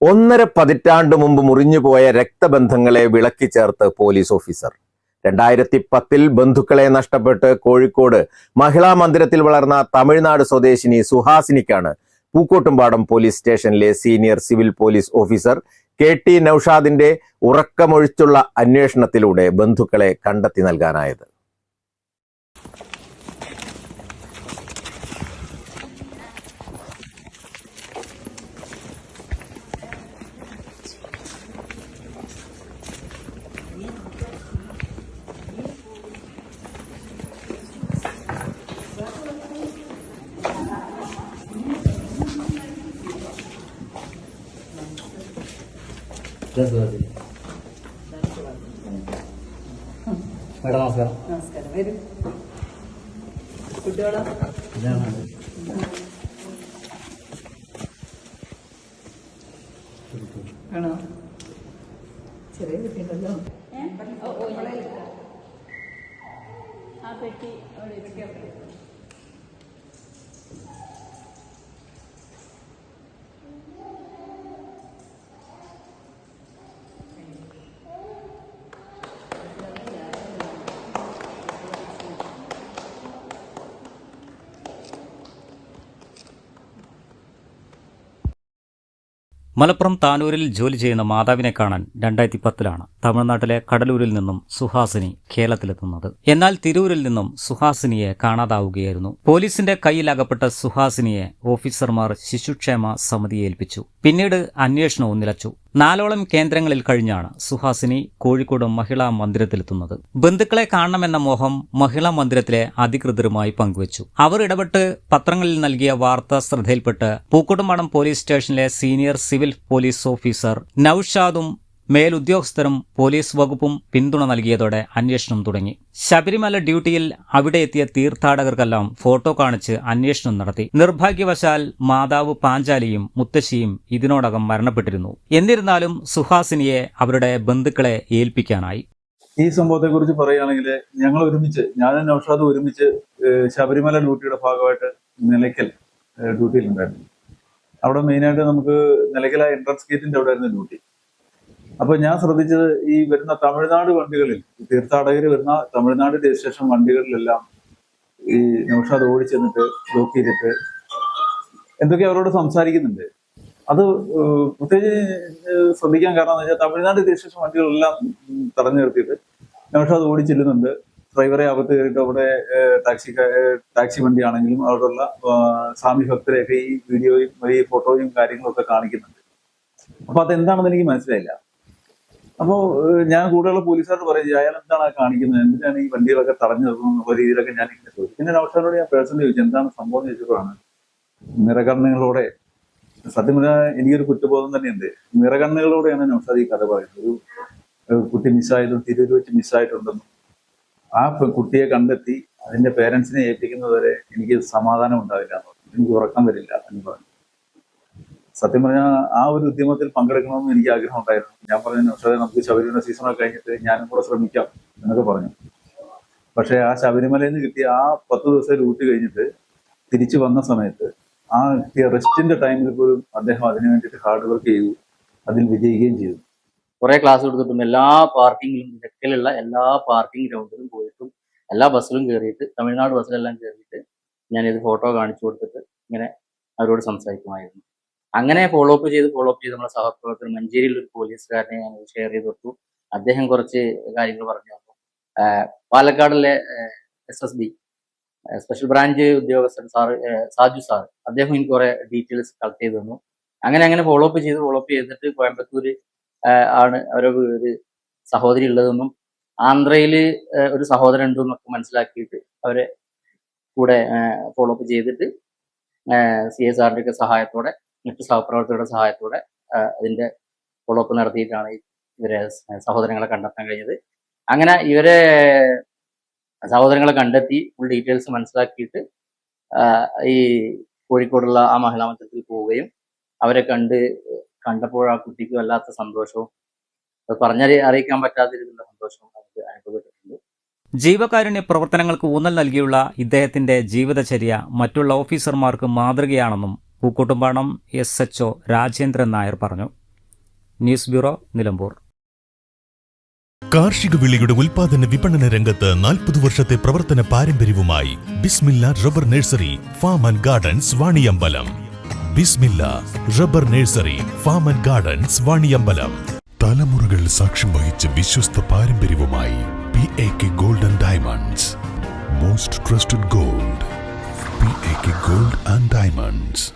ഒന്നര പതിറ്റാണ്ട് മുമ്പ് മുറിഞ്ഞുപോയ രക്തബന്ധങ്ങളെ വിളക്കി ചേർത്ത് പോലീസ് ഓഫീസർ. രണ്ടായിരത്തി പത്തിൽ ബന്ധുക്കളെ നഷ്ടപ്പെട്ട് കോഴിക്കോട് മഹിളാ മന്ദിരത്തിൽ വളർന്ന തമിഴ്നാട് സ്വദേശിനി സുഹാസിനിക്കാണ് പൂക്കോട്ടുംപാടം പോലീസ് സ്റ്റേഷനിലെ senior civil police officer K T നൌഷാദിന്റെ ഉറക്കമൊഴിച്ചുള്ള അന്വേഷണത്തിലൂടെ ബന്ധുക്കളെ കണ്ടെത്തി നൽകാനായത്. മേഡം നമസ്കാരം. നമസ്കാരം. വരൂ. കുട്ടികളോ? ഇതാണ് ആണോ? ചെറിയ കുട്ടികളല്ലോ ആ പെട്ടി അവിടെ പെട്ടി മലപ്പുറം താനൂരിൽ ജോലി ചെയ്യുന്ന മാതാവിനെ കാണാൻ രണ്ടായിരത്തി പത്തിലാണ് തമിഴ്നാട്ടിലെ കടലൂരിൽ നിന്നും സുഹാസിനി കേരളത്തിലെത്തുന്നത്. എന്നാൽ തിരൂരിൽ നിന്നും സുഹാസിനിയെ കാണാതാവുകയായിരുന്നു. പോലീസിന്റെ കയ്യിലകപ്പെട്ട സുഹാസിനിയെ ഓഫീസർമാർ ശിശുക്ഷേമ സമിതിയെ ഏൽപ്പിച്ചു പിന്നീട് അന്വേഷണവും നിലച്ചു. നാലോളം കേന്ദ്രങ്ങളിൽ കഴിഞ്ഞാണ് സുഹാസിനി കോഴിക്കോട് മഹിളാ മന്ദിരത്തിലെത്തുന്നത്. ബന്ധുക്കളെ കാണണമെന്ന മോഹം മഹിളാ മന്ദിരത്തിലെ അധികൃതരുമായി പങ്കുവച്ചു. അവർ ഇടപെട്ട് പത്രങ്ങളിൽ നൽകിയ വാർത്ത ശ്രദ്ധയിൽപ്പെട്ട് പൂക്കോട്ടുംപാടം പോലീസ് സ്റ്റേഷനിലെ സീനിയർ സിവിൽ പോലീസ് ഓഫീസർ നൌഷാദും മേലുദ്യോഗസ്ഥരും പോലീസ് വകുപ്പും പിന്തുണ നൽകിയതോടെ അന്വേഷണം തുടങ്ങി. ശബരിമല ഡ്യൂട്ടിയിൽ അവിടെ എത്തിയ തീർത്ഥാടകർക്കെല്ലാം ഫോട്ടോ കാണിച്ച് അന്വേഷണം നടത്തി. നിർഭാഗ്യവശാൽ മാതാവ് പാഞ്ചാലിയും മുത്തശ്ശിയും ഇതിനോടകം മരണപ്പെട്ടിരുന്നു. എന്നിരുന്നാലും സുഹാസിനിയെ അവരുടെ ബന്ധുക്കളെ ഏൽപ്പിക്കാനായി. ഈ സംഭവത്തെ കുറിച്ച് പറയുകയാണെങ്കിൽ ഞങ്ങൾ ഒരുമിച്ച് ഞാനും നൌഷാദ് ഒരുമിച്ച് ശബരിമല ഡ്യൂട്ടിയുടെ ഭാഗമായിട്ട് നിലയ്ക്കൽ ഡ്യൂട്ടിയിലുണ്ടായിരുന്നു. അവിടെ മെയിനായിട്ട് നമുക്ക് നിലയ്ക്കൽ എൻട്രൻസ് ഗേറ്റിന്റെ അവിടെ ആയിരുന്നു ഡ്യൂട്ടി. അപ്പൊ ഞാൻ ശ്രദ്ധിച്ചത് ഈ വരുന്ന തമിഴ്നാട് വണ്ടികളിൽ തീർത്ഥാടകർ വരുന്ന തമിഴ്നാട് രജിസ്ട്രേഷൻ വണ്ടികളിലെല്ലാം ഈ നൗഷാദ് ഓടിച്ചെന്നിട്ട് ബ്ലോക്ക് ചെയ്തിട്ട് എന്തൊക്കെ അവരോട് സംസാരിക്കുന്നുണ്ട്. അത് പ്രത്യേകിച്ച് ശ്രദ്ധിക്കാൻ കാരണം എന്ന് വെച്ചാൽ തമിഴ്നാട് രജിസ്ട്രേഷൻ വണ്ടികളെല്ലാം തടഞ്ഞു നിർത്തിയിട്ട് നൗഷാദ് ഓടി ചെല്ലുന്നുണ്ട്. ഡ്രൈവറെ അകത്ത് കയറിയിട്ട് അവിടെ ടാക്സി ടാക്സി വണ്ടി ആണെങ്കിലും അവിടെയുള്ള സ്വാമി ഭക്തരെയൊക്കെ ഈ വീഡിയോയും ഈ ഫോട്ടോയും കാര്യങ്ങളൊക്കെ കാണിക്കുന്നുണ്ട്. അപ്പൊ അതെന്താണെന്ന് എനിക്ക് മനസ്സിലായില്ല. അപ്പോ ഞാൻ കൂടെയുള്ള പോലീസുകാരോട് പറയും അയാൾ എന്താണ് കാണിക്കുന്നത്? എന്തിനാണ് ഈ വണ്ടികളൊക്കെ തടഞ്ഞു നിർത്തുന്നത് എന്നുള്ള രീതിയിലൊക്കെ ഞാൻ ഇങ്ങനെ ചോദിച്ചു പിന്നെ അവസരോട് ഞാൻ പേഴ്സണലി ചോദിച്ചു എന്താണ് സംഭവം? ചോദിച്ചപ്പോഴാണ് നിറകണ്ണുകളോടെ സത്യം പറഞ്ഞാൽ എനിക്കൊരു കുറ്റബോധം തന്നെയുണ്ട്. നിറകണ്ണുകളോടെയാണ് നൗഷാദ് ഈ കഥ പറയുന്നത്. ഒരു കുട്ടി മിസ്സായതും തിരൂര് വെച്ച് മിസ്സായിട്ടുണ്ടെന്നും ആ കുട്ടിയെ കണ്ടെത്തി അതിന്റെ പേരൻസിനെ ഏൽപ്പിക്കുന്നതുവരെ എനിക്ക് സമാധാനം ഉണ്ടാവില്ല. എനിക്ക് ഉറക്കം വരില്ല എന്ന് പറഞ്ഞു. സത്യം പറഞ്ഞാൽ ആ ഒരു ഉദ്യമത്തിൽ പങ്കെടുക്കണമെന്ന് എനിക്ക് ആഗ്രഹം ഉണ്ടായിരുന്നു ഞാൻ പറഞ്ഞു പക്ഷേ നമുക്ക് ശബരിമല സീസണൊക്കെ കഴിഞ്ഞിട്ട് ഞാനും കൂടെ ശ്രമിക്കാം എന്നൊക്കെ പറഞ്ഞു. പക്ഷേ ആ ശബരിമലയിൽ നിന്ന് കിട്ടിയ ആ പത്ത് ദിവസം ലൂട്ട് കഴിഞ്ഞിട്ട് തിരിച്ചു വന്ന സമയത്ത് ആ കിട്ടിയ റെസ്റ്റിന്റെ ടൈമിൽ പോലും അദ്ദേഹം അതിനു വേണ്ടിയിട്ട് ഹാർഡ് വർക്ക് ചെയ്തു അതിൽ വിജയിക്കുകയും ചെയ്തു. കുറെ ക്ലാസ് കൊടുത്തിട്ടും എല്ലാ പാർക്കിങ്ങിലും ഇടയ്ക്കലുള്ള എല്ലാ പാർക്കിംഗ് ഗ്രൗണ്ടിലും പോയിട്ടും എല്ലാ ബസ്സിലും കയറിയിട്ട് തമിഴ്നാട് ബസ്സിലെല്ലാം കയറിയിട്ട് ഞാനിത് ഫോട്ടോ കാണിച്ചു കൊടുത്തിട്ട് ഇങ്ങനെ അവരോട് സംസാരിക്കുമായിരുന്നു. അങ്ങനെ ഫോളോ അപ്പ് ചെയ്ത് ഫോളോ അപ്പ് ചെയ്ത് നമ്മുടെ സഹപ്രവർത്തകർ മഞ്ചേരിയിൽ ഒരു പോലീസുകാരനെ ഞാൻ ഷെയർ ചെയ്ത് കൊടുത്തു. അദ്ദേഹം കുറച്ച് കാര്യങ്ങൾ പറഞ്ഞു. തന്നു പാലക്കാടിലെ S S B special branch ഉദ്യോഗസ്ഥൻ സാറ് സാജു സാർ. അദ്ദേഹം എനിക്ക് കുറെ ഡീറ്റെയിൽസ് കളക്ട് ചെയ്ത് തന്നു. അങ്ങനെ അങ്ങനെ ഫോളോ അപ്പ് ചെയ്ത് ഫോളോ അപ്പ് ചെയ്തിട്ട് കോയമ്പത്തൂര് ആണ് അവരെ ഒരു സഹോദരി ഉള്ളതെന്നും ആന്ധ്രയിൽ ഒരു സഹോദരൻ ഉണ്ടെന്നൊക്കെ മനസ്സിലാക്കിയിട്ട് അവരെ കൂടെ ഫോളോ അപ്പ് ചെയ്തിട്ട് സി എസ് ആറിന്റെ ഒക്കെ സഹായത്തോടെ മറ്റു സഹപ്രവർത്തകരുടെ സഹായത്തോടെ അതിന്റെ അതിന്റെ ഫോളോ അപ്പ് നടത്തിയിട്ടാണ് ഇവരെ സഹോദരങ്ങളെ കണ്ടെത്താൻ കഴിഞ്ഞത്. അങ്ങനെ ഇവരെ സഹോദരങ്ങളെ കണ്ടെത്തി ഫുൾ ഡീറ്റെയിൽസ് മനസ്സിലാക്കിയിട്ട് ഈ കോഴിക്കോടുള്ള ആ മഹിളാ മന്ദിരത്തിൽ പോവുകയും അവരെ കണ്ട് കണ്ടപ്പോൾ ആ കുട്ടിക്ക് വല്ലാത്ത സന്തോഷവും അത് അറിയിക്കാൻ രീതിയിലുള്ള സന്തോഷവും നമുക്ക് അനുഭവപ്പെട്ടിട്ടുണ്ട്. ജീവകാരുണ്യ പ്രവർത്തനങ്ങൾക്ക് ഊന്നൽ നൽകിയുള്ള ഇദ്ദേഹത്തിന്റെ ജീവിതചര്യ മറ്റുള്ള ഓഫീസർമാർക്ക് മാതൃകയാണെന്നും പൂക്കോട്ടുംപാടം എസ് എച്ച് രാജേന്ദ്രൻ നായർ പറഞ്ഞു. News bureau Nilambur. കാർഷിക വിളിയുടെ ഉൽപാദന വിപണന രംഗത്ത് നാൽപ്പത് വർഷത്തെ പ്രവർത്തന പാരമ്പര്യവുമായി Bismilla rubber nursery farm and gardens Vaniyambalam. Bismilla rubber nursery farm and gardens Vaniyambalam. തലമുറകൾ സാക്ഷ്യം വഹിച്ച വിശ്വസ്ത പാരമ്പര്യവുമായി P A K golden diamonds most trusted gold P A K gold and diamonds